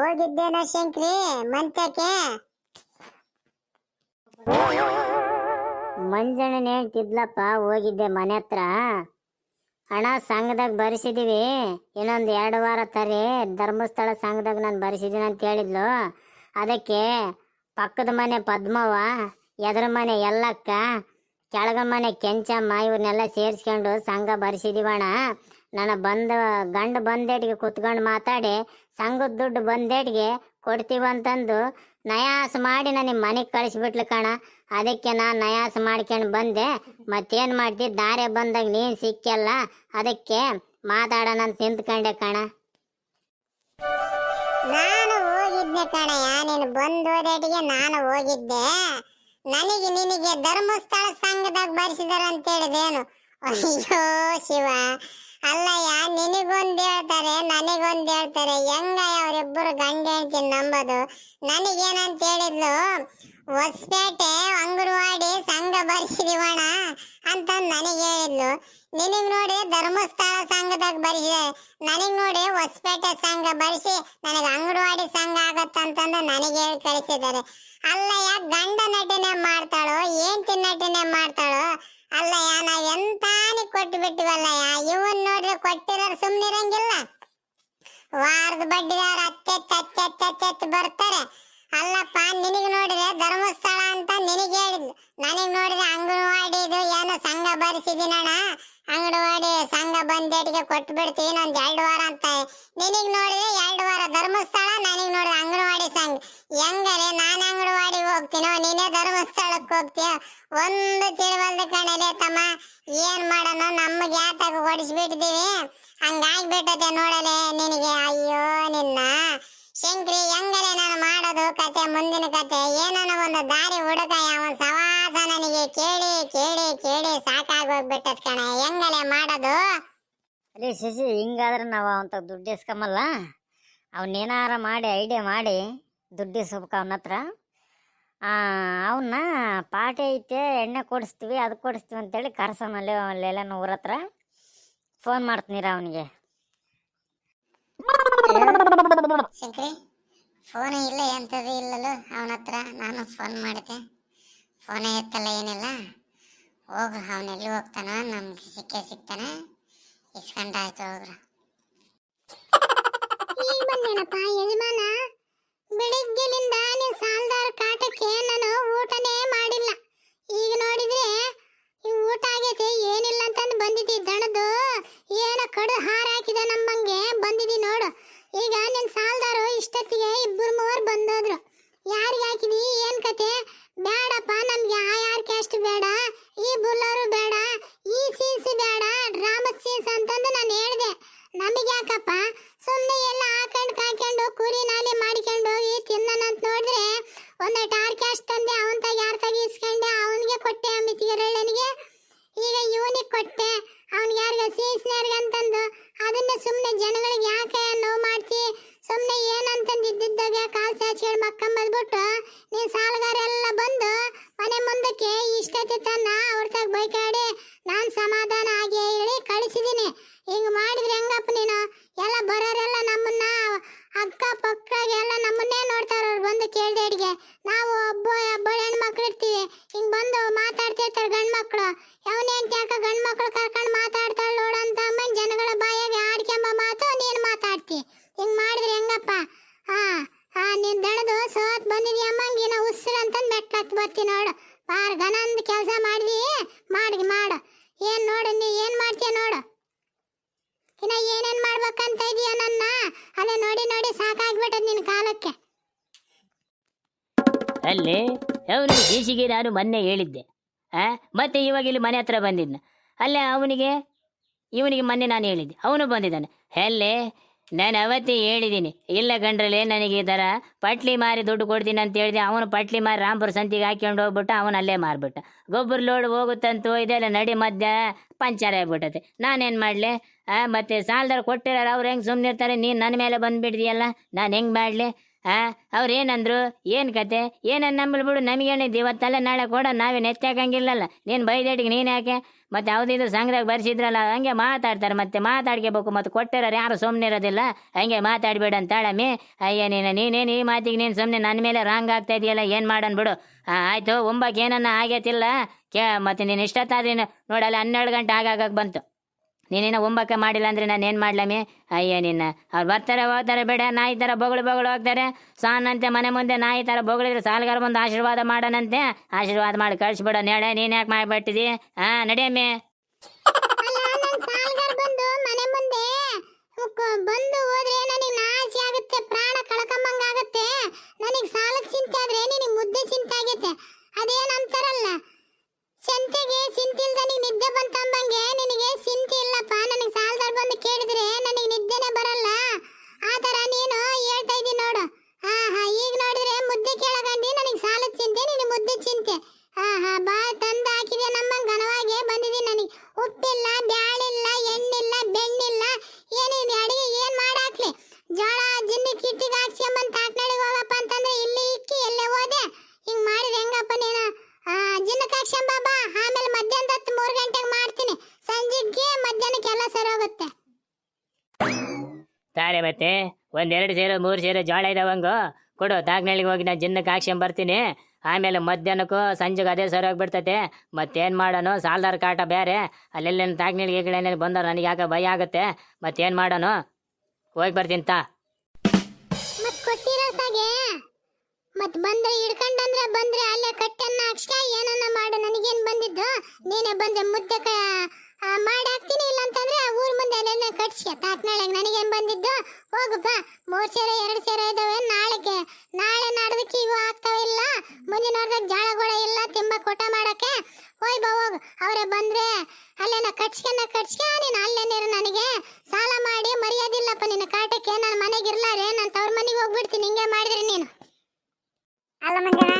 ಹೋಗಿದ್ದೇನ ಶಂಕ್ರಿ? ಮಂತ್ಯಕ್ಕೆ? ಮಂಜಣ್ಣನ ಹೇಳ್ತಿದ್ಲಪ್ಪ, ಹೋಗಿದ್ದೆ ಮನೆ ಹತ್ರ. ಹಣ ಸಂಘದಾಗ ಬರೆಸಿದೀವಿ, ಇನ್ನೊಂದು ಎರಡು ವಾರ ತರಿ ಧರ್ಮಸ್ಥಳ ಸಂಘದಾಗ ನಾನು ಬರೆಸಿದ್ದೀನಿ ಅಂತ ಹೇಳಿದ್ಲು. ಅದಕ್ಕೆ ಪಕ್ಕದ ಮನೆ ಪದ್ಮವ್ವ, ಎದ್ರ ಮನೆ ಎಲ್ಲಕ್ಕ ಕೆಳಗ ಮನೆ ಕೆಂಚಮ್ಮ ಇವ್ರನ್ನೆಲ್ಲ ಸೇರಿಸ್ಕೊಂಡು ಸಂಘ ಬರೆಸಿದೀವಣ ನನ್ನ ಬಂದ, ಗಂಡ ಬಂದೇಟಿಗೆ ಕುತ್ಕೊಂಡು ಮಾತಾಡಿ, ಸಂಘದ ದುಡ್ಡು ಬಂದೇಟಿಗೆ ಕೊಡ್ತೀವಂತಂದು ನಯಾಸ ಮಾಡಿ ನನಗೆ ಮನೆಗೆ ಕಳಿಸ್ಬಿಟ್ಲು ಕಣ. ಅದಕ್ಕೆ ನಾನು ನಯಾಸ ಮಾಡ್ಕೊಂಡು ಬಂದೆ. ಮತ್ತೇನು ಮಾಡ್ತಿ? ದಾರೆ ಬಂದಾಗ ನೀನು ಸಿಕ್ಕಲ್ಲ ಅದಕ್ಕೆ ಮಾತಾಡೋಣ ಅಂತ ನಿಂತ್ಕೊಂಡೆ ಕಣ. ನಾನು ಹೋಗಿದ್ದೆ ಕಣಯ್ಯ, ನೀನು ಬಂದೋದೇಟಿಗೆ ನಾನು ಹೋಗಿದ್ದೆ. ನನಗೆ ನಿನಗೆ ಧರ್ಮಸ್ಥಳ ಸಂಘದಾಗ ಬರೆಸಿದಾರ ಅಂತ ಹೇಳಿದೇನು ಅಯ್ಯೋ ಶಿವ. ಅಲ್ಲಯ್ಯ, ನಿನಗೊಂದು ಹೇಳ್ತಾರೆ, ನನಗೊಂದು ಹೇಳ್ತಾರೆ. ಹೆಂಗಯ್ಯ ಅವರಿಬ್ಬರು ಗಂಡ ಹೆಂಡತಿ ನಂಬೋದು? ನನಗೇನಂತ ಹೇಳಿದ್ಲು? ಹೊಸಪೇಟೆ, ಅಂಗನವಾಡಿ, ಸಂಘ ಬರ್ಸಿದೀವಣ ಅಂತ ನನಗೆ ಹೇಳಿದ್ಲು. ನಿನಗ್ ನೋಡಿ ಧರ್ಮಸ್ಥಳ ಸಂಘದಾಗ ಬರ್ಸಿದೆ. ನನಗ್ ನೋಡಿ ಹೊಸಪೇಟೆ ಸಂಘ ಬರ್ಸಿ, ನನಗೆ ಅಂಗನವಾಡಿ ಸಂಘ ಆಗತ್ತಂತಂದು ನನಗೆ ಹೇಳಿ ಕಳಿಸಿದ್ದಾರೆ. ಅಲ್ಲಯ್ಯ, ಗಂಡ ನಟನೆ ಮಾಡ್ತಾಳೋ ಏಂತಿ ನಟನೆ ಮಾಡ್ತಾಳೋ? ಅಲ್ಲಯ್ಯ ನಾವ್ ಎಂತಾನಿ ಕೊಟ್ಟು ಬಿಟ್ಟಿವಲ್ಲಯ್ಯ? ಇವನ್ ನೋಡ್ರೆ ಕೊಟ್ಟಿರೋರು ಸುಮ್ನಿರಂಗಿಲ್ಲ ವಾರದ ಬಡ್ಡಿದಾರ ಅತ್ತೆತ್ತ ಅತ್ತೆತ್ತ ಅತ್ತೆತ್ತ ಬರ್ತಾರೆ. ಅಲ್ಲಪ್ಪ, ನಿನಗೆ ನೋಡಿದ್ರೆ ಧರ್ಮಸ್ಥಳ ಅಂತ ನಿನಗೆ ಹೇಳಿದ್ಲು ನನಗೆ ನೋಡಿದ್ರೆ ಅಂಗನವಾಡಿದು ಏನೋ ಸಂಘ ಬರಿಸಿದಿನಣ್ಣ. ಅಂಗನವಾಡಿ ಸಂಘ ಬಂದೇಟಿಗೆ ಕೊಟ್ಟು ಬಿಡ್ತೀವಿ ಇನ್ನೊಂದು ಎರಡು ವಾರ ಅಂತ. ನಿನಗೆ ನೋಡಿದ್ರೆ ಎರಡು ವಾರ ಧರ್ಮಸ್ಥಳ, ನನಗೆ ನೋಡಿದ್ರೆ ಅಂಗನವಾಡಿ ಸಂಘ. ಹೆಂಗರೆ, ನೀನೇ ಹೋಗ್ತೀಯ? ಒಂದು ತಿಳುವಲ್ದ ಕಣಲೆ ತಮ್ಮ, ಏನ್ ಮಾಡೋಣ ನಮಗೆ ಯಾತಾಗ ಹೊಡಿಸ್ಬಿಟ್ಟಿದೀವಿ ಹಂಗಾಗ್ಬಿಟ್ಟತೆ ನೋಡಲೆ ನಿನಗೆ. ಅಯ್ಯೋ, ನಿನ್ನ ಶಂಕ್ರಿ ಹೆಂಗರೆ ನಾನು ಮಾಡೋದು ಕತೆ, ಮುಂದಿನ ಕತೆ. ಏನನ ಒಂದು ದಾರಿ ಹುಡುಕ, ಯಾವ ಸವಾಸ ನನಗೆ ಕೇಳಿ ಕೇಳಿ ಕೇಳಿ ಸಾಕಾಗೋಗ್ಬಿಟ್ಟದ್ ಕಣ. ಹೆಂಗಲೆ ಮಾಡೋದು? ಅದೇ ಶಶಿ, ಹಿಂಗಾದ್ರೆ ನಾವು ಅವಂತ ದುಡ್ಡು ಇಸ್ಕೊಂಬಲ್ಲ? ಅವನ್ನೇನಾರ ಮಾಡಿ, ಐಡಿಯಾ ಮಾಡಿ ದುಡ್ಡು ಇಸ್ಬೇಕು ಅವನ ಹತ್ರ ಅವನ್ನ ಪಾಟಿ ಐತೆ, ಎಣ್ಣೆ ಕೊಡಿಸ್ತೀವಿ, ಅದು ಕೊಡಿಸ್ತೀವಿ ಅಂತೇಳಿ ಕರ್ಸಮಲ್ಲಿ ಅಲ್ಲೆಲ್ಲ ಊರ ಹತ್ರ ಫೋನ್ ಮಾಡ್ತೀನಿರ ಅವನಿಗೆ. ಶಂಕ್ರಿ ಫೋನ್ ಇಲ್ಲ, ಎಂಥದ್ದು ಇಲ್ಲಲು ಅವನ ಹತ್ರ ನಾನು ಫೋನ್ ಮಾಡಿದೆ ಫೋನೇ ಎತ್ತಲ್ಲ ಏನಿಲ್ಲ. ಹೋಗು ಅವನೆಲ್ಲಿ ಹೋಗ್ತಾನ, ನಮ್ಗೆ ಸಿಕ್ಕೇ ಸಿಗ್ತಾನೆ. ಇಸ್ಕೊಂಡಾಯ್ತು ಹೋಗ್ರ ಈಗ ಬಂದೇನಪ್ಪ ಯಜಮಾನ ಬೆಳಿಗ್ಗೆಲಿಂದ ನೀನ್ ಸಾಲದಾರ ಕಾಟಕ್ಕೆ ನಾನು ಊಟನೇ ಮಾಡಿಲ್ಲ ಈಗ ನೋಡಿದ್ರೆ ಈ ಊಟ ಆಗೈತೆ ಏನಿಲ್ಲ ಅಂತಂದು ಬಂದಿದ್ದಿ ದಣದು ಏನೋ ಕಡು ಹಾರ ಹಾಕಿದ ನಮ್ಮಂಗೆ ಬಂದಿದ್ದಿ ನೋಡು ಈಗ ನಿನ್ ಸಾಲದಾರು ಇಷ್ಟೊತ್ತಿಗೆ ಇಬ್ಬರು ಮೂವರು ಬಂದೋದ್ರು ಯಾರಿಗೆ ಹಾಕಿದಿ ಏನ್ ಕತೆ ಬೇಡಪ್ಪ ನಮ್ಗೆ ಆ ಯಾರ್ ಕ್ಯಾಸ್ಟ್ ಬೇಡ ಈ ಬುಲ್ಲರು ಬೇಡ ಈ ಸೀನ್ಸ್ ಬೇಡ ಡ್ರಾಮದ್ ಸೀನ್ಸ್ ಅಂತಂದು ನಾನು ಹೇಳ್ದೆ ನಮಗೆ ಯಾಕಪ್ಪ? ಸುಮ್ಮನೆ ಎಲ್ಲ ಹಾಕೊಂಡು ಕಾಕೊಂಡು ಕುರಿ ನಾಲಿ ಮಾಡ್ಕೊಂಡು ಹೋಗಿ ತಿನ್ನೋಣ ಅಂತ ನೋಡಿದ್ರೆ ಒಂದು ಟಾರ್ ಕ್ಯಾಶ್ ತಂದೆ ಅವನ ತಾಗ ಯಾರ ತಾಗ ಇಸ್ಕೊಂಡೆ, ಅವನಿಗೆ ಕೊಟ್ಟೆ ಅಂಬಿತಿಗೆರಳ್ಳನಿಗೆ ಈಗ ಇವನಿಗೆ ಕೊಟ್ಟೆ ಅವ್ನಿಗೆ ಯಾರಿಗ ಸೀಸ್ನರ್ಗೆ ಅಂತಂದು. ಅದನ್ನ ಸುಮ್ಮನೆ ಜನಗಳಿಗೆ ಯಾಕೆ ನೋವು ಮಾಡ್ತಿ? ಸುಮ್ಮನೆ ಏನಂತಂದು ಇದ್ದಿದ್ದಾಗ ಕಾಲು ಚಾಚಿಗಳು ಮಕ್ಕಂಬದ್ಬಿಟ್ಟು ನೀನು ಸಾಲಗಾರೆಲ್ಲ ಬಂದು ಮನೆ ಮುಂದಕ್ಕೆ ಇಷ್ಟತಿ ತನ್ನ ಅವ್ರ ತಾಗ ಬೈಕಾಡಿ, ನಾನು ಸಮಾಧಾನ ಅಂತಂದ್ ಮೆಟ್ಲತ್ ಬರ್ತಿ ನೋಡು. ಪಾರ್ ಗನಂದ ಕೆಲಸ ಮಾಡಿದಿ. ಮಾಡಿ ಮಾಡು. ಏನ್ ನೋಡು ನೀ, ಏನ್ ಮಾಡ್ತೀಯ ನೋಡು. ಇನ್ನ ಏನೇನು ಮಾಡ್ಬೇಕಂತ ಇದೀಯ ನನ್ನ? ಅಲ್ಲೇ ನೋಡಿ ನೋಡಿ ಸಾಕಾಗ್ಬಿಟ್ಟದ ನಿನ್ ಕಾಲಕ್ಕೆ. ಅಲ್ಲಿ ಅವನು ಜೀಸಿಗೆ ನಾನು ಮೊನ್ನೆ ಹೇಳಿದ್ದೆ. ಮತ್ತೆ ಇವಾಗ ಇಲ್ಲಿ ಮನೆ ಹತ್ರ ಬಂದಿದ್ನ. ಅಲ್ಲೇ ಅವನಿಗೆ, ಇವನಿಗೆ ಮೊನ್ನೆ ನಾನು ಹೇಳಿದ್ದೆ. ಅವನು ಬಂದಿದ್ದಾನೆ. ಅಲ್ಲೇ ನಾನು ಅವತ್ತೇ ಹೇಳಿದ್ದೀನಿ ಇಲ್ಲ ಗಂಡ್ರಲ್ಲೇ ನನಗೆ ಈ ಥರ ಪಟ್ಲಿ ಮಾರಿ ದುಡ್ಡು ಕೊಡ್ತೀನಿ ಅಂತ ಹೇಳಿದೆ. ಅವನು ಪಟ್ಲಿ ಮಾರಿ ರಾಂಪುರ ಸಂತಿಗೆ ಹಾಕ್ಕೊಂಡು ಹೋಗ್ಬಿಟ್ಟು ಅವನು ಅಲ್ಲೇ ಮಾರ್ಬಿಟ್ಟ. ಗೊಬ್ಬರ ಲೋಡ್ ಹೋಗುತ್ತಂತೂ ಇದೆಲ್ಲ ನಡಿ ಮಧ್ಯ ಪಂಚರ್ ಆಗ್ಬಿಟ್ಟತೆ. ನಾನೇನು ಮಾಡಲಿ? ಮತ್ತೆ ಸಾಲದಾರ ಕೊಟ್ಟಿರೋರು ಅವ್ರು ಹೆಂಗೆ ಸುಮ್ಮನಿರ್ತಾರೆ ನೀನು ನನ್ನ ಮೇಲೆ ಬಂದುಬಿಡ್ದಿಯಲ್ಲ ನಾನು ಹೆಂಗೆ ಮಾಡಲಿ? ಆ ಅವ್ರು ಏನಂದ್ರು ಏನ್ ಕತೆ? ಏನನ್ನ ನಂಬಲ್ ಬಿಡು ನಮಗೇನಿದ್ದು ಇವತ್ತಲ್ಲ ನಾಳೆ ಕೂಡ, ನಾವೇನು ಹೆಚ್ಚಾಕಂಗಿಲ್ಲಲ್ಲ ನೀನು ಬೈದೇಟಿಗೆ ನೀನು ಯಾಕೆ? ಮತ್ತೆ ಯಾವುದಿದ್ರು ಸಂಘದಾಗ ಬರ್ಸಿದ್ರಲ್ಲ, ಹಂಗೆ ಮಾತಾಡ್ತಾರೆ ಮತ್ತೆ ಮಾತಾಡ್ಕೋಬೇಕು, ಮತ್ತೆ ಕೊಟ್ಟಿರೋರು ಯಾರು ಸುಮ್ಮನೆ ಇರೋದಿಲ್ಲ? ಹಂಗೆ ಮಾತಾಡ್ಬೇಡ ಅಂತಾಳಮ್ಮಿ ಅಯ್ಯ, ನೀನು, ನೀನೇನು ಈ ಮಾತಿಗೆ ನೀನು ಸುಮ್ಮನೆ ನನ್ನ ಮೇಲೆ ರಾಂಗ್ ಆಗ್ತಾ ಇದೆಯಲ್ಲ, ಏನು ಮಾಡೋಣ ಬಿಡು? ಆಯಿತು, ಒಂಬಕ್ಕೆ ಏನನ್ನ ಆಗೇತಿಲ್ಲ? ಕೇ ಮತ್ತೆ ನೀನು ಇಷ್ಟತ್ತಾದ್ರೆ ನೋಡಲ್ಲ, ಹನ್ನೆರಡು ಗಂಟೆ ಆಗಾಗ ಬಂತು. ನೀನೇನೋ ಒಂಬಕ್ಕೆ ಮಾಡಿಲ್ಲ ಅಂದ್ರೆ ನಾನು ಏನು ಮಾಡ್ಲಮ್ಮಿ ಅಯ್ಯೋ ನಿನ್ನ. ಅವ್ರು ಬರ್ತಾರೆ, ಹೋಗ್ತಾರೆ ಬೇಡ. ನಾಯಿ ಥರ ಬೊಗಳು ಬೊಗಳು ಹೋಗ್ತಾರೆ. ಸಾನಂತೆ ಮನೆ ಮುಂದೆ ನಾಯಿ ಥರ ಬೊಗಳಿದ್ರೆ ಸಾಲಗಾರ ಬಂದು ಆಶೀರ್ವಾದ ಮಾಡೋಣಂತೆ. ಆಶೀರ್ವಾದ ಮಾಡಿ ಕಳಿಸ್ಬಿಡೋ ನೇಳೆ ನೀನ್ ಯಾಕೆ ಮಾಡಿಬಿಟ್ಟಿದಿ ಹಾ ನಡಿಯಮ್ಮಿ ಮತ್ತೆ ಒಂದೆರಡು ಸೇರು, ಮೂರು ಸೇರು ಜೋಳ ಇದಾವಂಗು. ಕೊಡು ತಾಗ್ನಳ್ಳಿಗೆ ಹೋಗಿ ನಾನು ಜಿನ್ನಕ್ಕೆ ಹಾಕ್ಸ್ಕೊಂಡ್ ಬರ್ತೀನಿ. ಆಮೇಲೆ ಮಧ್ಯಾಹ್ನಕ್ಕೂ ಸಂಜೆಗೆ ಅದೇ ಸರಿ ಹೋಗ್ಬಿಡ್ತೈತೆ. ಮತ್ತೇನು ಮಾಡೋನು? ಸಾಲದಾರ ಕಾಟ ಬೇರೆ ಅಲ್ಲೆಲ್ಲೇನು ತಾಗ್ನಳ್ಳಿಗೆ ಗಿಗಳೇನೇನು ಬಂದವ್ರು ನನಗೆ ಯಾಕೆ ಭಯ ಆಗುತ್ತೆ. ಮತ್ತೇನು ಮಾಡೋನು? ಹೋಗಿ ಬರ್ತೀನಿ ತಾ. ಮತ್ ಸಾಗೆ ಬಂದ್ರೆ ಹಿಡ್ಕೊಂಡಂದ್ರೆ ಬಂದ್ರೆ ಅಲ್ಲೇ ಕಟ್ಟನ್ನ ಹಾಕ್ಸ್ಕ, ಏನನ್ನ ಮಾಡು. ನನಗೇನ್ ಬಂದಿದ್ದು? ನೀನೇ ಬಂದೆ ಮುದ್ದೆ ಆ, ಮಾಡಿ ಹಾಕ್ತೀನಿ ಇಲ್ಲ ಅಂತಂದ್ರೆ ಆ ಊರ್ ಮುಂದೆ ಅಲ್ಲೆಲ್ಲ ಕಟ್ಸಿ. ತಾಕ್ನಾಳೆಗೆ ನನಗೇನ್ ಬಂದಿದ್ದು? ಹೋಗಪ್ಪ ಮೂರ್ ಸೇರ ಎರಡು ಸೇರೆ ಇದಾವೆ ನಾಳೆಗೆ. ನಾಳೆ ನಾಡ್ದಕ್ಕೆ ಇವು ಆಗ್ತಾವಿಲ್ಲ ಮುಂದಿನ ವಾರದಾಗ ಜಾಳಗಳ ಇಲ್ಲ ತಿಂಬ ಕೊಟ ಮಾಡಕ್ಕೆ? ಹೋಯ್ ಬಾ ಹೋಗು. ಅವರೇ ಬಂದ್ರೆ ಅಲ್ಲೇನ ಕಟ್ಸ್ಕನ್ನ ಕಟ್ಸ್ಕ ನೀನು ಅಲ್ಲೇ ನೀರು ನನಗೆ. ಸಾಲ ಮಾಡಿ ಮರ್ಯಾದಿಲ್ಲಪ್ಪ ನಿನ್ನ ಕಾಟಕ್ಕೆ ನಾನು ಮನೆಗೆ ಇರ್ಲಾರೆ ನಾನು ತವ್ರ ಮನೆಗೆ ಹೋಗ್ಬಿಡ್ತೀನಿ ಹಿಂಗೆ ಮಾಡಿದ್ರೆ ನೀನು. ಅಲ್ಲ ಮಂಜಣ್ಣ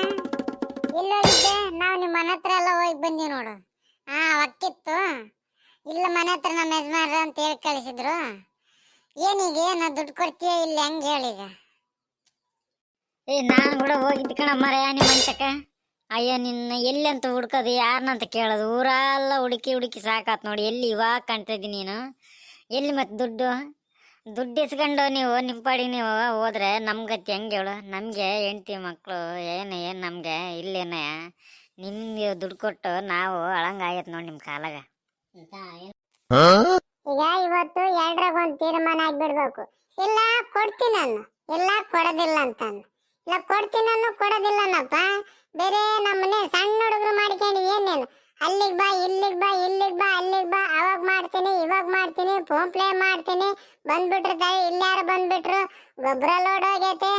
ಎಲ್ಲೋಗಿದ್ದೆ ನಾವು ನಿಮ್ಮ ಮನೆ ಹತ್ರ ಎಲ್ಲ ಹೋಗಿ ಬಂದೀವಿ ನೋಡು. ಇಲ್ಲ, ಮನೆ ಹತ್ರ ನಮ್ಮ ಯಜಮಾನ್ರ ಅಂತ ಹೇಳಿ ಕಳಿಸಿದ್ರು. ಏನೀಗ ಏನ ದುಡ್ಡು ಕೊಡ್ತೀಯ ಇಲ್ಲ, ಹೆಂಗೆ ಹೇಳೀಗ ಏ, ನಾನು ಕೂಡ ಹೋಗಿದ್ದೆ ಕಣ ಮರೆಯ ನಿಮ್ಮ ಮಂಚಕ ಅಯ್ಯ, ನಿನ್ನ ಎಲ್ಲಿ ಅಂತ ಹುಡ್ಕೋದು ಯಾರನ್ನಂತ ಕೇಳೋದು? ಊರಲ್ಲ ಹುಡುಕಿ ಹುಡುಕಿ ಸಾಕಾತ್ ನೋಡಿ, ಎಲ್ಲಿ ಇವಾಗ ಕಾಣ್ತಿದ್ದಿ ನೀನು? ಎಲ್ಲಿ ಮತ್ತೆ ದುಡ್ಡು? ದುಡ್ಡು ಇಸ್ಕೊಂಡು ನೀವು ನಿಮ್ಮ ಪಾಡಿ ನೀವು ಹೋದ್ರೆ ನಮ್ಮ ಗತಿ ಹೆಂಗೆ ಹೇಳು? ನಮಗೆ ಹೆಂಡ್ತಿ ಮಕ್ಕಳು ಏನು ಏನು ನಮಗೆ, ಇಲ್ಲೇನ? ನಿಮ್ಗೆ ದುಡ್ಡು ಕೊಟ್ಟು ನಾವು ಅಳಂಗಾಗೈತೆ ನೋಡಿ ನಿಮ್ಮ ಕಾಲಾಗ. ಈಗ ಇವತ್ತು ಎರಡ್ರಾಗ ಒಂದು ತೀರ್ಮಾನ ಆಗ್ಬಿಡ್ಬೇಕು. ಇಲ್ಲ ಕೊಡ್ತೀನಿ ನಾನು ಇಲ್ಲ ಕೊಡೋದಿಲ್ಲ ಅಂತ ಇಲ್ಲ ಕೊಡ್ತೀನಿ ನಾನು ಕೊಡೋದಿಲ್ಲನಪ್ಪ. ಬೇರೆ ನಮ್ಮನೆ ಸಣ್ಣ ಹುಡುಗರು ಮಾಡ್ಕೊಂಡು ಏನೇನು ಅಲ್ಲಿಗೆ ಬಾ ಇಲ್ಲಿಗೆ ಬಾ ಇಲ್ಲಿಗೆ ಬಾ ಅಲ್ಲಿಗೆ ಬಾ. ಅವಾಗ ಮಾಡ್ತೀನಿ ಇವಾಗ ಮಾಡ್ತೀನಿ. ಫೋನ್ ಪ್ಲೇ ಮಾಡ್ತೀನಿ. ಬಂದ್ಬಿಟ್ರು ತಾಯಿ ಇಲ್ಲಾರು ಬಂದ್ಬಿಟ್ರು. ಗೊಬ್ಬರ ಲೋಡ್ ಹೋಗೈತೆ.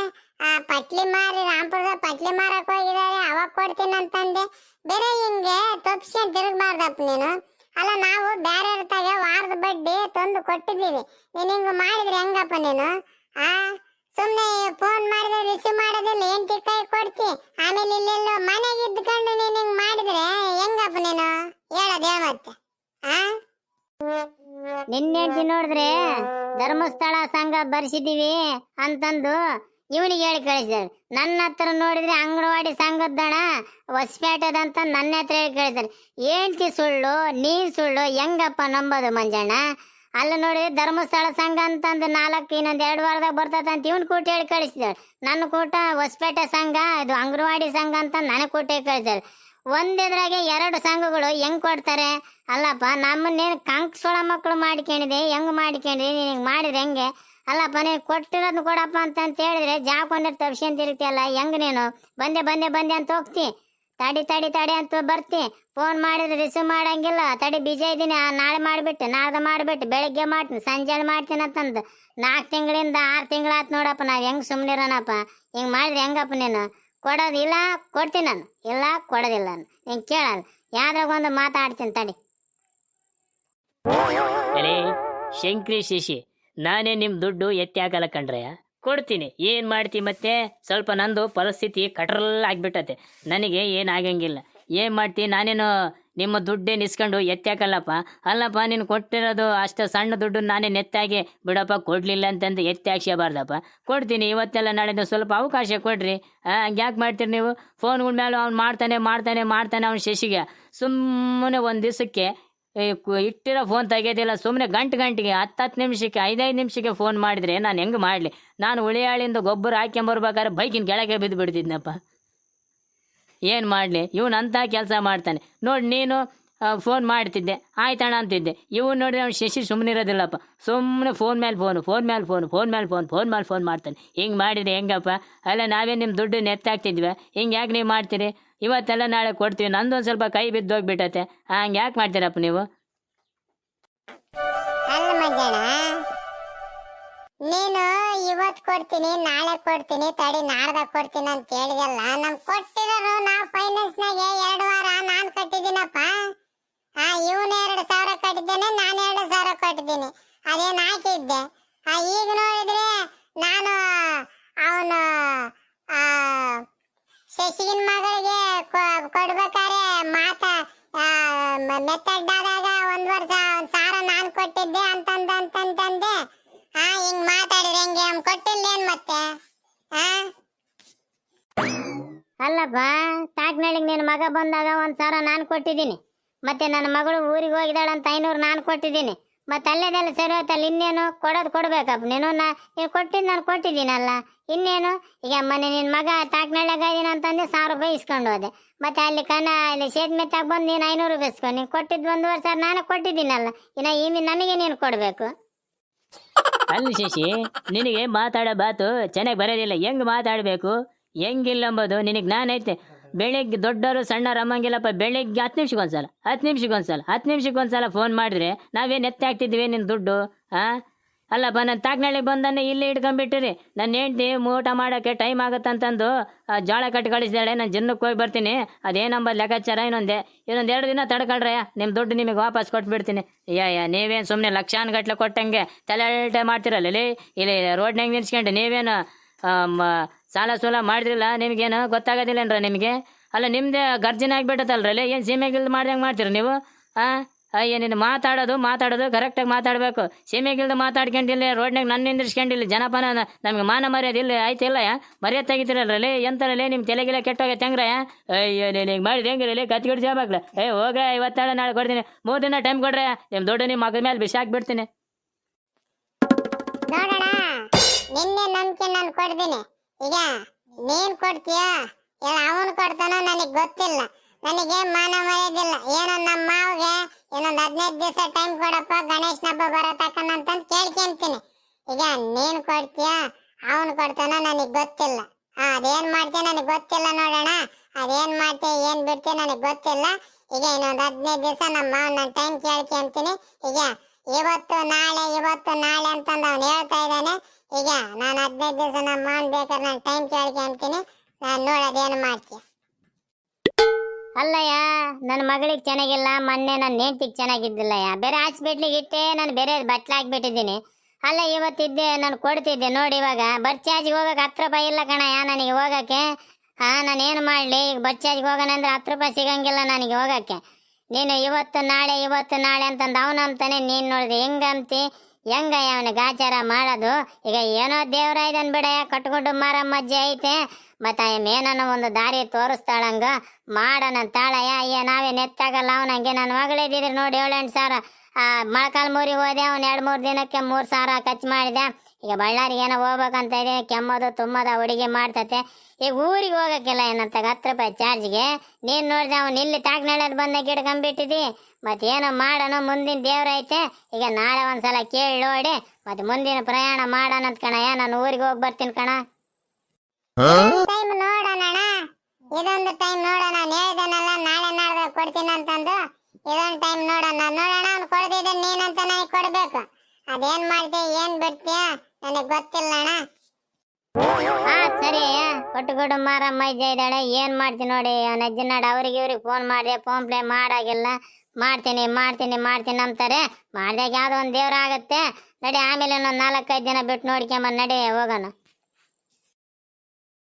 ಆ ಪಟ್ಲಿ ಮಾರಿ ರಾಮ್ಪುರದ ಪಟ್ಲಿ ಮಾರಕ್ ಹೋಗಿದ್ದಾರೆ. ಅವಾಗ ಕೊಡ್ತೀನಿ ಅಂತಂದೆ ಬೇರೆ ಹಿಂಗೆ ತಪ್ಸ್ಕೊಂಡ್ ತಿರುಗಬಾರ್ದಪ್ಪ ನೀನು. ಅಲ್ಲ, ನಾವು ಬೇರೆ ಇರ್ತಾಗ ವಾರದ ಬಡ್ಡಿ ತಂದು ಕೊಟ್ಟಿದ್ದೀವಿ. ನೀನು ಮಾಡಿದ್ರೆ ಹೆಂಗಪ್ಪ ನೀನು? ಆ? ಸುಮ್ಮನೆ ಫೋನ್ ಮಾಡಿದ್ರೆ ರಿಸೀವ್ ಮಾಡೋದಿಲ್ಲ ಏನ್ ಕೈ ಕೊಡ್ತಿ. ಆಮೇಲೆ ಇಲ್ಲೆಲ್ಲೋ ಮನೆಗೆ ಇದ್ಕೊಂಡು ನೀನು ಮಾಡಿದ್ರೆ ಹೆಂಗಪ್ಪ ನೀನು? ಹೇಳೋದ್ ಹೇಳ ಮತ್ತೆ ಆ? ನಿನ್ನೆ ನೋಡಿದ್ರೆ ಧರ್ಮಸ್ಥಳ ಸಂಘ ಬರ್ಸಿದೀವಿ ಅಂತಂದು. ಇವನಿಗೆ ಹೇಳಿ ಕಳಿಸಿದ್ದಾರೆ ನನ್ನ ಹತ್ರ ನೋಡಿದ್ರೆ ಅಂಗನವಾಡಿ ಸಂಘದಣ ಹೊಸಪೇಟೆದಂತ ನನ್ನ ಹತ್ರ ಹೇಳಿ ಕಳಿಸ್ತಾರೆ ಹೇಳ್ತಿ ಸುಳ್ಳು ನೀ ಸುಳ್ಳು, ಹೆಂಗಪ್ಪ ನಂಬೋದು ಮಂಜಣ್ಣ? ಅಲ್ಲ ನೋಡಿ, ಧರ್ಮಸ್ಥಳ ಸಂಘ ಅಂತಂದು ನಾಲ್ಕು, ಇನ್ನೊಂದು ಎರಡು ವಾರದಾಗ ಬರ್ತದೆ ಅಂತ ಇವನು ಕೂಟ ಹೇಳಿ ಕಳಿಸಿದಾಳೆ ನನ್ನ ಕೂಟ ಹೊಸಪೇಟೆ ಸಂಘ, ಇದು ಅಂಗನವಾಡಿ ಸಂಘ ಅಂತ ನನಗೆ ಕೂಟ ಹೇಳಿ ಕಳಿಸಿದಾಳೆ ಒಂದಿದ್ರಾಗೆ ಎರಡು ಸಂಘಗಳು ಹೆಂಗ್ ಕೊಡ್ತಾರೆ? ಅಲ್ಲಪ್ಪ, ನಮ್ಮನ್ನೇನು ಕಂಕ್ಸೊಳ ಮಕ್ಕಳು ಮಾಡ್ಕೊಂಡಿದೆ, ಹೆಂಗ್ ಮಾಡ್ಕೊಂಡಿದೆ? ನಿನಗೆ ಮಾಡಿದ್ರೆ ಹೆಂಗೆ? ಅಲ್ಲಪ್ಪ, ನೀವು ಕೊಟ್ಟಿರೋದು ಕೊಡಪ್ಪ ಅಂತ ಹೇಳಿದ್ರೆ ಅಂತ ತಪ್ಸ್ಕೊಂಡ್ ತಿರುಗ್ತಿಯಲ್ಲ, ಹೆಂಗ್ ನೀನು? ಬಂದೆ ಬಂದೆ ಬಂದೆ ಅಂತ ಹೋಗ್ತಿ. ತಡಿ ತಡಿ ತಡಿ ಅಂತ ಬರ್ತಿ. ಫೋನ್ ಮಾಡಿದ್ರೆ ರಿಸೀವ್ ಮಾಡಂಗಿಲ್ಲ. ತಡಿ ಬಿಜಿ ಇದ್ದೀನಿ ನಾಳೆ ಮಾಡಿಬಿಟ್ಟು ನಾಳೆ ಮಾಡಿಬಿಟ್ಟು ಬೆಳಗ್ಗೆ ಮಾಡ್ತೀನಿ ಸಂಜೆ ಮಾಡ್ತೀನಿ ಅಂತಂದು. ನಾಲ್ಕು ತಿಂಗಳಿಂದ ಆರು ತಿಂಗಳಾಯ್ತು ನೋಡಪ್ಪ, ನಾವು ಹೆಂಗೆ ಸುಮ್ಮನಿರೋಣಪ್ಪ ಹಿಂಗೆ ಮಾಡಿದ್ರೆ ಹೆಂಗಪ್ಪ ನೀನು? ಕೊಡೋದಿಲ್ಲ ಕೊಡ್ತೀನಿ ನಾನು. ಇಲ್ಲ, ಕೊಡೋದಿಲ್ಲ ನಾನು. ನೀನು ಕೇಳಲ್ಲ ಯಾವ್ದ್ರಾಗ ಒಂದು ಮಾತಾಡ್ತೀನಿ, ತಡಿ. ಶಂಕ್ರಿ ಶಿಶಿ. ನಾನೇ ನಿಮ್ಮ ದುಡ್ಡು ಎತ್ತಿ ಹಾಕಲ್ಲ ಕಣ್ರಯ್ಯ ಕೊಡ್ತೀನಿ. ಏನು ಮಾಡ್ತಿ ಮತ್ತೆ? ಸ್ವಲ್ಪ ನಂದು ಪರಿಸ್ಥಿತಿ ಕಟ್ರಲ್ ಆಗಿಬಿಟ್ಟತೆ. ನನಗೆ ಏನಾಗಂಗಿಲ್ಲ ಏನು ಮಾಡ್ತಿ? ನಾನೇನು ನಿಮ್ಮ ದುಡ್ಡೇ ನಿಸ್ಕೊಂಡು ಎತ್ತಾಕಲ್ಲಪ್ಪ ಅಲ್ಲಪ್ಪ, ನೀನು ಕೊಟ್ಟಿರೋದು ಅಷ್ಟು ಸಣ್ಣ ದುಡ್ಡು ನಾನೇ ನೆತ್ತಾಗಿ ಬಿಡಪ್ಪ, ಕೊಡ್ಲಿಲ್ಲ ಅಂತಂದು ಎತ್ತಿ ಹಾಕ್ಸಬಾರ್ದಪ್ಪ ಕೊಡ್ತೀನಿ. ಇವತ್ತೆಲ್ಲ ನಾಳೆದು ಸ್ವಲ್ಪ ಅವಕಾಶ ಕೊಡ್ರಿ. ಹಂಗೆ ಯಾಕೆ ಮಾಡ್ತೀರಿ ನೀವು? ಫೋನ್ಗಳ ಮೇಲೆ ಅವ್ನು ಮಾಡ್ತಾನೆ ಮಾಡ್ತಾನೆ ಮಾಡ್ತಾನೆ ಅವ್ನು ಶಶಿಗೆ. ಸುಮ್ಮನೆ ಒಂದು ದಿವಸಕ್ಕೆ ಇಟ್ಟಿರೋ ಫೋನ್ ತೆಗೆಯೋದಿಲ್ಲ ಸುಮ್ಮನೆ ಗಂಟು ಗಂಟೆಗೆ, ಹತ್ತು ಹತ್ತು ನಿಮಿಷಕ್ಕೆ, ಐದೈದು ನಿಮಿಷಕ್ಕೆ ಫೋನ್ ಮಾಡಿದರೆ ನಾನು ಹೆಂಗೆ ಮಾಡಲಿ? ನಾನು ಉಳಿಯಾಳಿಂದ ಗೊಬ್ಬರ ಹಾಕ್ಯಂಬರ್ಬೇಕಾದ್ರೆ ಬೈಕಿನ ಕೆಳಗೆ ಬಿದ್ದು ಬಿಡ್ತಿದ್ನಪ್ಪ ಏನು ಮಾಡಲಿ? ಇವನು ಅಂತ ಕೆಲಸ ಮಾಡ್ತಾನೆ. ನೋಡಿ, ನೀನು ಫೋನ್ ಮಾಡ್ತಿದ್ದೆ. ಆಯ್ತಣ್ಣ ಅಂತಿದ್ದೆ. ಇವನು ನೋಡಿದ್ರೆ ಅವ್ನು ಶಶಿ ಸುಮ್ಮನೆ ಇರೋದಿಲ್ಲಪ್ಪ. ಸುಮ್ಮನೆ ಫೋನ್ ಮೇಲೆ ಫೋನು ಫೋನ್ ಮೇಲೆ ಫೋನ್ ಫೋನ್ ಮೇಲೆ ಫೋನ್ ಫೋನ್ ಮೇಲೆ ಫೋನ್ ಮಾಡ್ತಾನೆ. ಹಿಂಗೆ ಮಾಡಿದ್ರೆ ಹೆಂಗಪ್ಪ? ಅಲ್ಲ, ನಾವೇ ನಿಮ್ಮ ದುಡ್ಡು ನೆತ್ತಾಕ್ತಿದ್ವಿ ಹಿಂಗೆ ಯಾಕೆ ನೀವು ಮಾಡ್ತೀರಿ? ಇವತ್ತೆಲ್ಲ ನಾಳೆ ಕೊಡ್ತೀವಿ. ನಂದೊಂದು ಸ್ವಲ್ಪ ಕೈ ಬಿದ್ದು ಹೋಗ್ಬಿಟ್ಟತೆ. ಹಂಗೆ ಯಾಕೆ ಮಾಡ್ತೀರಪ್ಪ ನೀವು? ಅಲ್ಲ ನೀನು ಇವತ್ ಕೊಡ್ತೀನಿ, ನಾಳೆ ಕೊಡ್ತೀನಿ, ತಡಿ ನಾಡ್ದಾಗ ಕೊಡ್ತೀನಿ ಅಂತ ಹೇಳಿದಲ್ಲ ನಮ್ ಕೊಟ್ಟಿದ್ರು ನಾವು ಫೈನಾನ್ಸ್ ನಾಗೆ ಎರಡು ವಾರ ನಾನ್ ಕಟ್ಟಿದ್ದೀನಪ್ಪ. ಆ, ಇವನ್ ಎರಡು ಸಾವಿರ ಕಟ್ಟಿದ್ದೇನೆ, ನಾನು ಎರಡು ಸಾವಿರ ಕಟ್ಟಿದ್ದೀನಿ. ಅದೇನ್ ಹಾಕಿದ್ದೆ? ಆ, ಈಗ ನೋಡಿದ್ರೆ ನಾನು ಅವನು, ಆ ಶಶಿಗಿನ ಮಗಳಿಗೆ ಕೊಡ್ಬೇಕಾರೆ ಮಾತ ಮೆತ್ತಡ್ಡಾದಾಗ ಒಂದ್ ವರ್ಷ ಸಾವಿರ ನಾನ್ ಕೊಟ್ಟಿದ್ದೆ ಅಂತಂದ ಆ, ಹಿಂಗ್ ಮಾತಾಡಿದ್ರೆ ಹೆಂಗೆ ಅವ್ನ್ ಕೊಟ್ಟಿಲ್ಲ ಏನ್ ಮತ್ತೆ? ಆ? ಅಲ್ಲಪ್ಪ ತಾಕ್ನಳ್ಳಿಗೆ ನಿನ್ನ ಮಗ ಬಂದಾಗ ಒಂದು ಸಾರ ನಾನು ಕೊಟ್ಟಿದ್ದೀನಿ. ಮತ್ತೆ ನನ್ನ ಮಗಳು ಊರಿಗೆ ಹೋಗಿದ್ದಾಳೆ ಅಂತ ಐನೂರು ನಾನು ಕೊಟ್ಟಿದ್ದೀನಿ. ಮತ್ತೆ ಅಲ್ಲೇದೆಲ್ಲ ಸರಿ ಹೋಯ್ತಲ್ಲ ಇನ್ನೇನು ಕೊಡೋದು ಕೊಡ್ಬೇಕಪ್ಪ ನೀನು ನಾ, ನೀನು ಕೊಟ್ಟಿದ್ದು ನಾನು ಕೊಟ್ಟಿದ್ದೀನಲ್ಲ. ಇನ್ನೇನು? ಈಗ ಮೊನ್ನೆ ನಿನ್ನ ಮಗ ತಾಕ್ನಳ್ಳಿಯಾಗ ಇದೀನಿ ಅಂತಂದು ಸಾವಿರ ರೂಪಾಯಿ ಇಸ್ಕೊಂಡು ಹೋದೆ. ಮತ್ತೆ ಅಲ್ಲಿ ಕನ ಅಲ್ಲಿ ಸೇದ್ ಮೆತ್ತಾಗ ಬಂದು ನೀನು ಐನೂರು ರೂಪಾಯಿ ಇಸ್ಕೊಂಡು ನೀನು ಕೊಟ್ಟಿದ್ದು ಒಂದೂವರೆ ಸಾವಿರ ನಾನು ಕೊಟ್ಟಿದ್ದೀನಲ್ಲ. ಇನ್ನು ಈ ನನಗೆ ನೀನು ಕೊಡಬೇಕು. ಅಲ್ಲಿ ಶಶಿ, ನಿನಗೆ ಮಾತಾಡೋ ಬಾತು ಚೆನ್ನಾಗಿ ಬರೋದಿಲ್ಲ. ಹೆಂಗೆ ಮಾತಾಡಬೇಕು? ಹೆಂಗಿಲ್ಲ ಎಂಬುದು ನಿನಗೆ ನಾನೈತೆ ಬೆಳಿಗ್ಗೆ ದೊಡ್ಡವರು ಸಣ್ಣ ರಮಂಗಿಲ್ಲಪ್ಪ ಬೆಳಿಗ್ಗೆ ಹತ್ತು ನಿಮಿಷಕ್ಕೆ ಒಂದ್ಸಲ, ಹತ್ತು ನಿಮಿಷಕ್ಕೆ ಒಂದ್ಸಲ, ಹತ್ತು ನಿಮಿಷಕ್ಕೆ ಒಂದ್ಸಲ ಫೋನ್ ಮಾಡಿದ್ರೆ ನಾವೇನು ಎತ್ತೆ ಹಾಕ್ತಿದ್ವಿ ನಿನ್ನ ದುಡ್ಡು ಹಾಂ ಅಲ್ಲಪ್ಪ, ನಾನು ತಾಕ್ನಳ್ಳಿಗೆ ಬಂದನ್ನೇ ಇಲ್ಲಿ ಇಟ್ಕೊಂಡ್ಬಿಟ್ಟಿರಿ. ನನ್ನ ಹೆಂಡ್ತಿ ಊಟ ಮಾಡೋಕ್ಕೆ ಟೈಮ್ ಆಗುತ್ತಂತಂದು ಜೋಳ ಕಟ್ಟಿ ಕಳಿಸಿದಾಳೆ ನಾನು ಜನ್ನಕ್ಕೆ ಹೋಗಿ ಬರ್ತೀನಿ. ಅದೇನಂಬ ಲೆಕ್ಕಾಚಾರ, ಇನ್ನೊಂದೆ. ಇನ್ನೊಂದು ಎರಡು ದಿನ ತಡ್ಕೊಳ್ರಯ್ಯ ನಿಮ್ಮ ದುಡ್ಡು ನಿಮಗೆ ವಾಪಸ್ ಕೊಟ್ಬಿಡ್ತೀನಿ. ಅಯ್ಯಯ್ಯ, ನೀವೇನು ಸುಮ್ಮನೆ ಲಕ್ಷಾನುಗಟ್ಲೆ ಕೊಟ್ಟಂಗೆ ತಲೆ ಮಾಡ್ತಿರಲ್ಲ ಇಲ್ಲಿ ಇಲ್ಲಿ ರೋಡ್ನಾಗ ನಿಲ್ಸ್ಕೊಂಡು, ನೀವೇನು ಸಾಲ ಸೂಲ ಮಾಡಿದ್ರಿಲ್ಲ, ನಿಮಗೇನು ಗೊತ್ತಾಗೋದಿಲ್ಲನ್ರ ನಿಮಗೆ? ಅಲ್ಲ ನಿಮ್ಮದೇ ಗರ್ಜನೆ ಆಗಿಬಿಟ್ಟತಲ್ರಲ್ಲ ಏನು ಸೀಮೆಗಿಲ್ದು ಮಾಡ್ದಂಗೆ ಮಾಡ್ತೀರಿ ನೀವು? ಹಾಂ ಅಯ್ಯ, ನೀನು ಮಾತಾಡೋದು ಮಾತಾಡೋದು ಕರೆಕ್ಟಾಗಿ ಮಾತಾಡಬೇಕು. ಸೀಮೆಗಿಲ್ದು ಮಾತಾಡ್ಕೊಂಡಿಲ್ಲ, ರೋಡ್ನಾಗ ನನ್ನ ನಿಂದಿರ್ಸ್ಕೊಂಡಿಲ್ಲ, ಜನಪನ ನಮಗೆ ಮಾನ ಮರ್ಯಾದೆ ಇಲ್ಲ, ಆಯ್ತಿಲ್ಲ ಮರ್ಯಾದೆ ತೆಗಿತಿರಲ್ರಲ್ಲಿ ಎಂತರಲ್ಲಿ ನಿಮ್ಮ ತಲೆಗಿಲ್ಲ ಕೆಟ್ಟೋಗೈತೆ ಹೆಂಗ್ರಯ್ಯ ಅಯ್ಯೋ, ನೀನು ಮಾಡಿದ ಹೆಂಗಿರಲಿ ಕತ್ಗಿಡ್ಸಿ ಹೋಗ್ಲ ಏ ಹೋಗ ಇವತ್ತಾಳೆ ನಾಳೆ ಕೊಡ್ತೀನಿ. ಮೂರು ದಿನ ಟೈಮ್ ಕೊಡ್ರೆ ನಿಮ್ಮ ದೊಡ್ಡ ನಿಮ್ಮ ಮಗದ ಮೇಲೆ ಬಿಸಿ ಹಾಕ್ಬಿಡ್ತೀನಿ ನಿನ್ನೆ ನಂಬಿಕೆ ನಾನು ಕೊಡ್ತೀನಿ. ಈಗ ನೀನ್ ಕೊಡ್ತೀಯ ಇಲ್ಲ ಅವನು ಕೊಡ್ತಾನೋ ನನಗೆ ಗೊತ್ತಿಲ್ಲ. ನನಗೆ ಮಾನ ಮರ್ಯಾದಿಲ್ಲ. ಏನೋ ನಮ್ಮ ಮಾವಿಗೆ ಇನ್ನೊಂದು ಹದಿನೈದು ದಿವಸ ಟೈಮ್ ಕೊಡಪ್ಪ, ಗಣೇಶನ ಹಬ್ಬ ಬರತಕ್ಕನಂತಂದು ಕೇಳ್ಕೊಂತೀನಿ. ಈಗ ನೀನ್ ಕೊಡ್ತೀಯ ಅವನು ಕೊಡ್ತಾನೋ ನನಗೆ ಗೊತ್ತಿಲ್ಲ. ಹಾ ಅದೇನ್ ಮಾಡ್ತೀಯ ನನಗೆ ಗೊತ್ತಿಲ್ಲ ನೋಡೋಣ. ಅದೇನ್ ಮಾಡ್ತೀಯ ಏನ್ ಬಿಡ್ತೀಯ ನನಗೆ ಗೊತ್ತಿಲ್ಲ. ಈಗ ಇನ್ನೊಂದು ಹದಿನೈದು ದಿವಸ ನಮ್ಮ ಮಾವನ ಟೈಮ್ ಕೇಳ್ಕೊಂತೀನಿ. ಈಗ ಇವತ್ತು ನಾಳೆ ಇವತ್ತು ನಾಳೆ ಅಂತಂದು ಅವನು ಹೇಳ್ತಾ ಇದ್ದಾನೆ. ಈಗ ನಾನು ಹದಿನೈದು ದಿವಸ ನಾನು ಮಾವನ್ ಬೇಕಾದ್ರೆ ನಾನು ಟೈಮ್ ಕೇಳ್ಕೊಂತೀನಿ ನಾನು ನೋಡೋದೇನು ಮಾಡ್ತೀಯ ಅಲ್ಲಯ್ಯ ನನ್ನ ಮಗಳಿಗೆ ಚೆನ್ನಾಗಿಲ್ಲ, ಮೊನ್ನೆ ನನ್ನ ಹೆಂಡ್ತಿಗೆ ಚೆನ್ನಾಗಿದ್ದಿಲ್ಲಯ್ಯ. ಬೇರೆ ಹಾಸ್ಪಿಟ್ಲಿಗೆ ಇಟ್ಟೆ, ನಾನು ಬೇರೆ ಬಟ್ಲು ಹಾಕ್ಬಿಟ್ಟಿದ್ದೀನಿ. ಅಲ್ಲ, ಇವತ್ತಿದ್ದೆ, ನಾನು ಕೊಡ್ತಿದ್ದೆ, ನೋಡಿ ಇವಾಗ. ಬಸ್ ಚಾರ್ಜ್ಗೆ ಹೋಗಕ್ಕೆ ಹತ್ತು ರೂಪಾಯಿ ಇಲ್ಲ ಕಣಯ್ಯ ನನಗೆ ಹೋಗಕ್ಕೆ. ಹಾಂ, ನಾನು ಏನು ಮಾಡಲಿ? ಈಗ ಬಸ್ ಚಾರ್ಜ್ಗೆ ಹೋಗೋಣ ಅಂದ್ರೆ ಹತ್ತು ರೂಪಾಯಿ ಸಿಗಂಗಿಲ್ಲ ನನಗೆ ಹೋಗಕ್ಕೆ. ನೀನು ಇವತ್ತು ನಾಳೆ ಇವತ್ತು ನಾಳೆ ಅಂತಂದು ಅವನಂತಾನೆ ಅಂತಾನೆ ನೀನು ನೋಡಿದೆ. ಹೆಂಗಂತಿ ಹೆಂಗಯ್ಯ ಅವನ ಗಾಚಾರ ಮಾಡೋದು? ಈಗ ಏನೋ ದೇವ್ರ ಇದನ್ ಬಿಡ ಕಟ್ಕೊಂಡು ಮಾರಮ್ಮ ಮಜ್ಜೆ ಐತೆ. ಮತ್ತೆ ಏನನ್ನ ಒಂದು ದಾರಿ ತೋರಿಸ್ತಾಳಂಗ. ಮಾಡೋಣ ತಾಳಯ್ಯ ಅಯ್ಯ, ನಾವೇ ನೆತ್ತಾಗಲ್ಲ, ಅವ್ನು ಹಂಗೆ ನನ್ನ ಮಗಳಿದ್ದೀರಿ ನೋಡಿ ಏಳೆಂಟು ಸಾವಿರ. ಮೊಳಕಾಲ್ ಮೂರಿಗೆ ಹೋದೆ, ಅವ್ನು ಎರಡು ಮೂರು ದಿನಕ್ಕೆ ಮೂರು ಸಾವಿರ ಖರ್ಚು ಮಾಡಿದೆ. ಈಗ ಬಳ್ಳಾರಿಗೆ ಏನೋ ಹೋಗ್ಬೇಕಂತ ಇದೆ ಕೆಮ್ಮದು ತುಂಬದ ಹುಡುಗಿ ಮಾಡ್ತತೆ. ಈಗ ಊರಿಗೆ ಹೋಗಕ್ಕಿಲ್ಲ ಏನಂತ ಹತ್ತು ರೂಪಾಯಿ ಚಾರ್ಜ್ಗೆ ನೀನು ನೋಡಿದೆ ಅವ್ನು ಇಲ್ಲಿ ತಾಕ್ನಳ್ಳಿ ಬಂದಾಗ ಗಿಡ್ಕೊಂಬಿಟ್ಟಿದ್ದಿ ಮತ್ತೆ ಏನೋ ಮಾಡೋಣ ಮುಂದಿನ ದೇವ್ರೈತೆ ಈಗ ನಾಳೆ ಒಂದ್ಸಲ ಕೇಳಿ ನೋಡಿ. ಮತ್ತೆ ಮುಂದಿನ ಪ್ರಯಾಣ ಮಾಡೋಣ ಅಂತ ಕಣಯ್ಯ ನಾನು ಊರಿಗೆ ಹೋಗಿ ಬರ್ತೀನಿ ಕಣ. ಟೈಮ್ ನೋಡೋಣ ಇದೊಂದು ಟೈಮ್ ನೋಡೋಣ. ನಾನು ಹೇಳ್ದನಲ್ಲ ನಾಳೆ ನಾಳೆ ಕೊಡ್ತೀನಿ ಅಂತಂದು. ಇದೊಂದು ಟೈಮ್ ನೋಡೋಣ. ನೋಡೋಣ ಅವ್ನು ಕೊಡ್ದಿದ್ದೆ ನೀನಂತ ನನಗೆ ಕೊಡ್ಬೇಕು. ಅದೇನ್ ಮಾಡ್ತೀಯ ಏನ್ ಬಿಡ್ತೀಯ? ನನಗೆ ಗೊತ್ತಿಲ್ಲ ಅಣ್ಣ. ಸರಿ. ಕೊಟ್ಟು ಕೊಡು ಮಾರಮ್ಮ ಇದ್ದ ಇದ್ದಾಳೆ ಏನ್ ಮಾಡ್ತೀನಿ ನೋಡಿ? ಅವ್ನ ಅಜ್ಜನಾಡ ಅವ್ರಿಗೆ ಇವ್ರಿಗೆ ಫೋನ್ ಮಾಡಿದೆ ಫೋನ್ ಪ್ಲೇ ಮಾಡಾಗಿಲ್ಲ. ಮಾಡ್ತೀನಿ ಮಾಡ್ತೀನಿ ಮಾಡ್ತೀನಿ ಅಂತಾರೆ. ಮಾಡ್ದಾಗ ಯಾವ್ದೋ ಒಂದು ದೇವ್ರ ಆಗುತ್ತೆ. ನಡಿ, ಆಮೇಲೆ ಇನ್ನೊಂದು ನಾಲ್ಕೈದು ದಿನ ಬಿಟ್ಟು ನೋಡ್ಕೊಂಬ ನಡಿ, ಹೋಗೋಣ.